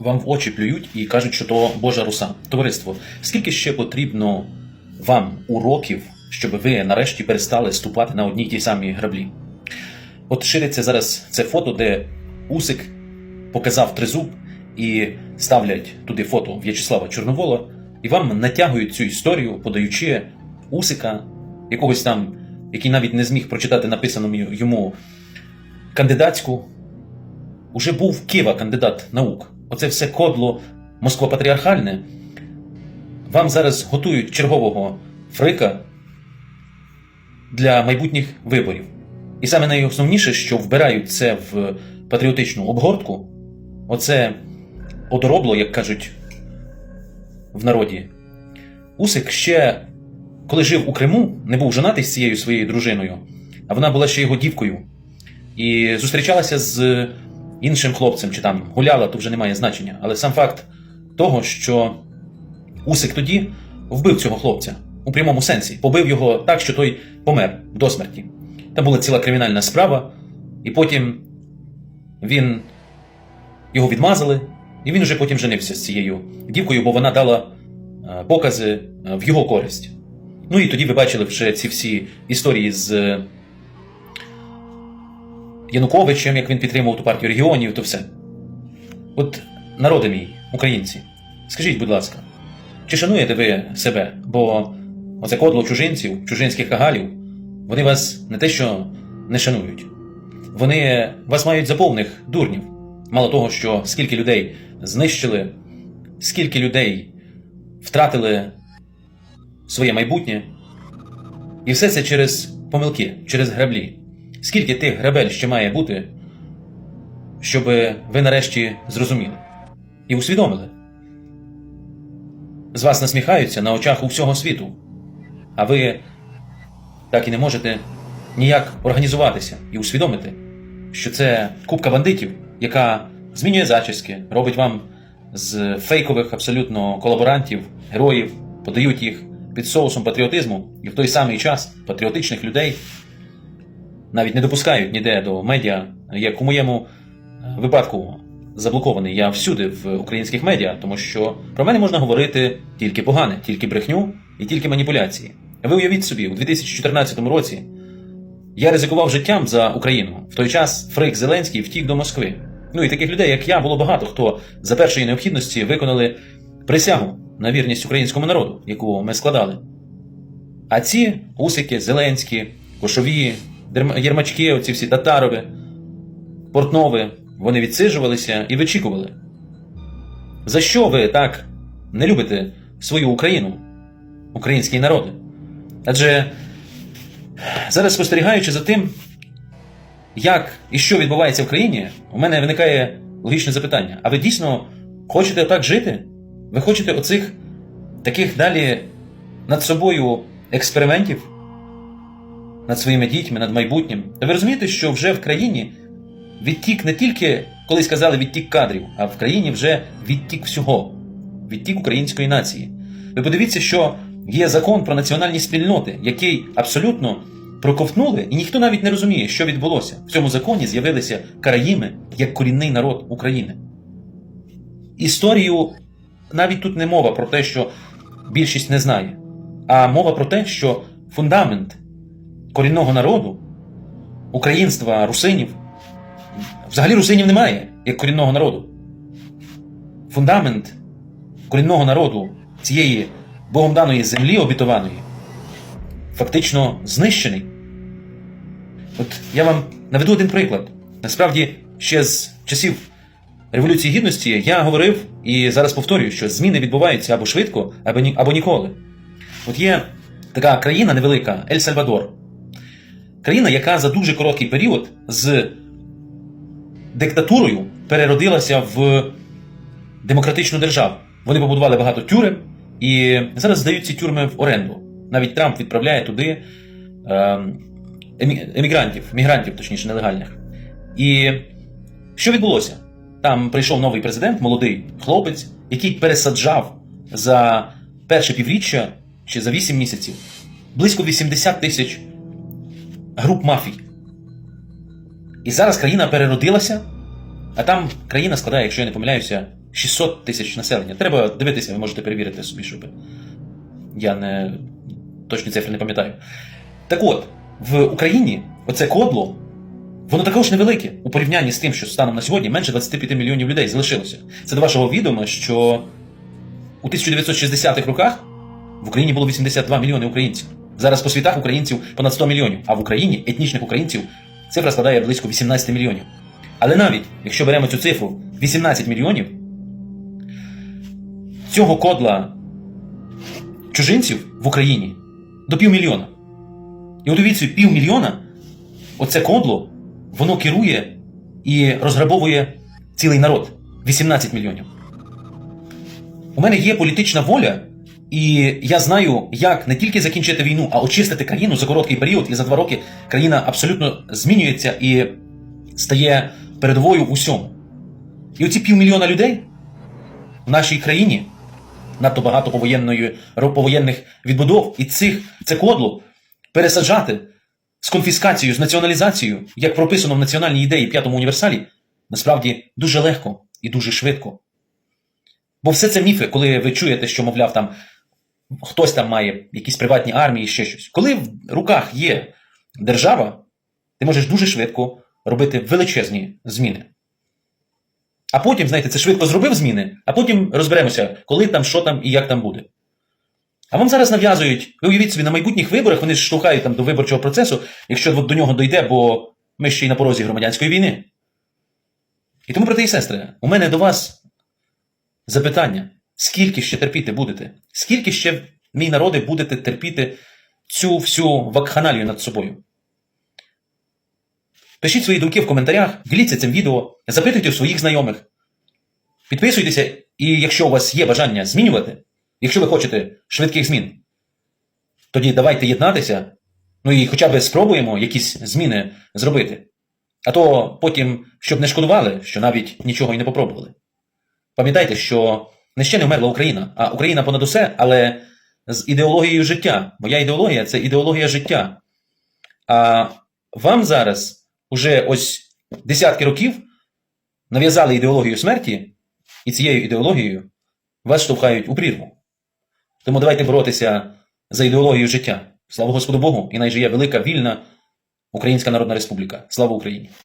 Вам в очі плюють і кажуть, що то Божа руса. Товариство, скільки ще потрібно вам уроків, щоб ви нарешті перестали ступати на одній тій самій граблі? От шириться зараз це фото, де Усик показав тризуб і ставлять туди фото В'ячеслава Чорновола, і вам натягують цю історію, подаючи Усика, якогось там, який навіть не зміг прочитати написану йому кандидатську. Уже був Кива кандидат наук. Оце все кодло Москва патріархальне. Вам зараз готують чергового фрика для майбутніх виборів. І саме найосновніше, що вбирають це в патріотичну обгортку, оце одоробло, як кажуть в народі. Усик ще, коли жив у Криму, не був женатий з цією своєю дружиною, а вона була ще його дівкою. І зустрічалася з іншим хлопцем, чи там гуляла, то вже не має значення. Але сам факт того, що Усик тоді вбив цього хлопця у прямому сенсі, побив його так, що той помер до смерті. Там була ціла кримінальна справа, і потім він його відмазали, і він вже потім женився з цією дівкою, бо вона дала е, покази е, в його користь. Ну і тоді ви бачили вже ці всі історії з Януковичем, як він підтримував ту партію регіонів, то все. От, народи мій, українці, скажіть, будь ласка, чи шануєте ви себе? Бо оце кодло чужинців, чужинських кагалів, вони вас не те, що не шанують, вони вас мають за повних дурнів. Мало того, що скільки людей знищили, скільки людей втратили своє майбутнє, і все це через помилки, через граблі. Скільки тих грабель ще має бути, щоб ви нарешті зрозуміли і усвідомили? З вас насміхаються на очах у всього світу, а ви так і не можете ніяк організуватися і усвідомити, що це купка бандитів, яка змінює зачіски, робить вам з фейкових абсолютно колаборантів, героїв, подають їх під соусом патріотизму, і в той самий час патріотичних людей навіть не допускають ніде до медіа, як у моєму е, випадку заблокований я всюди в українських медіа, тому що про мене можна говорити тільки погане, тільки брехню і тільки маніпуляції. Ви уявіть собі, у 2014 році я ризикував життям за Україну. В той час Фрейк Зеленський втік до Москви. Ну і таких людей, як я, було багато хто за першої необхідності виконали присягу на вірність українському народу, яку ми складали. А ці Усики, Зеленські, Кошові, Єрмачки, оці всі татарові, портнови, вони відсиджувалися і вичікували. За що ви так не любите свою Україну, український народ? Адже зараз спостерігаючи за тим, як і що відбувається в країні, у мене виникає логічне запитання: а ви дійсно хочете так жити? Ви хочете оцих таких далі над собою експериментів? Над своїми дітьми, над майбутнім. Та ви розумієте, що вже в країні відтік не тільки, колись казали, відтік кадрів, а в країні вже відтік всього, відтік української нації. Ви подивіться, що є закон про національні спільноти, який абсолютно проковтнули, і ніхто навіть не розуміє, що відбулося. В цьому законі з'явилися караїми як корінний народ України. Історію навіть тут не мова про те, що більшість не знає, а мова про те, що фундамент корінного народу, українства, русинів. Взагалі русинів немає як корінного народу. Фундамент корінного народу цієї Богом даної землі обітованої фактично знищений. От я вам наведу один приклад. Насправді, ще з часів Революції Гідності я говорив і зараз повторюю, що зміни відбуваються або швидко, або, ні, або ніколи. От є така країна невелика Ель Сальвадор. Країна, яка за дуже короткий період з диктатурою переродилася в демократичну державу. Вони побудували багато тюрем і зараз здають ці тюрми в оренду. Навіть Трамп відправляє туди е, емігрантів, мігрантів, точніше, нелегальних. І що відбулося? Там прийшов новий президент, молодий хлопець, який пересаджав за перше півріччя чи за 8 місяців близько 80 тисяч груп мафій. І зараз країна переродилася, а там країна складає, якщо я не помиляюся, 600 тисяч населення. Треба дивитися, ви можете перевірити собі, щоб я не точні цифри не пам'ятаю. Так от, в Україні оце кодло, воно також невелике у порівнянні з тим, що станом на сьогодні менше 25 мільйонів людей залишилося. Це до вашого відома, що у 1960-х роках в Україні було 82 мільйони українців. Зараз по світах українців понад 100 мільйонів, а в Україні етнічних українців цифра складає близько 18 мільйонів. Але навіть якщо беремо цю цифру 18 мільйонів, цього кодла чужинців в Україні до півмільйона. І уявіть собі, півмільйона, оце кодло, воно керує і розграбовує цілий народ 18 мільйонів. У мене є політична воля, і я знаю, як не тільки закінчити війну, а очистити країну за короткий період, і за два роки країна абсолютно змінюється і стає передовою в усьому. І оці півмільйона людей в нашій країні надто багато повоєнної, повоєнних відбудов, і цих це кодло пересаджати з конфіскацією, з націоналізацією, як прописано в національній ідеї п'ятому універсалі, насправді дуже легко і дуже швидко. Бо все це міфи, коли ви чуєте, що, мовляв, там хтось там має якісь приватні армії, ще щось. Коли в руках є держава, ти можеш дуже швидко робити величезні зміни. А потім, знаєте, це швидко зробив зміни, а потім розберемося, коли там, що там і як там буде. А вам зараз нав'язують, ви уявіть собі, на майбутніх виборах вони ж штовхають там до виборчого процесу, якщо до нього дойде, бо ми ще й на порозі громадянської війни. І тому, брати і сестри, у мене до вас запитання: скільки ще терпіти будете? Скільки ще, мій народи, будете терпіти цю всю вакханалію над собою? Пишіть свої думки в коментарях, діліться цим відео, запитуйте у своїх знайомих. Підписуйтеся, і якщо у вас є бажання змінювати, якщо ви хочете швидких змін, тоді давайте єднатися, ну і хоча б спробуємо якісь зміни зробити. А то потім, щоб не шкодували, що навіть нічого і не попробували. Пам'ятайте, що не ще не вмерла Україна, а Україна понад усе, але з ідеологією життя. Моя ідеологія це ідеологія життя. А вам зараз уже ось десятки років нав'язали ідеологію смерті, і цією ідеологією вас штовхають у прірву. Тому давайте боротися за ідеологію життя. Слава Господу Богу! І най жиє велика, вільна Українська Народна Республіка. Слава Україні!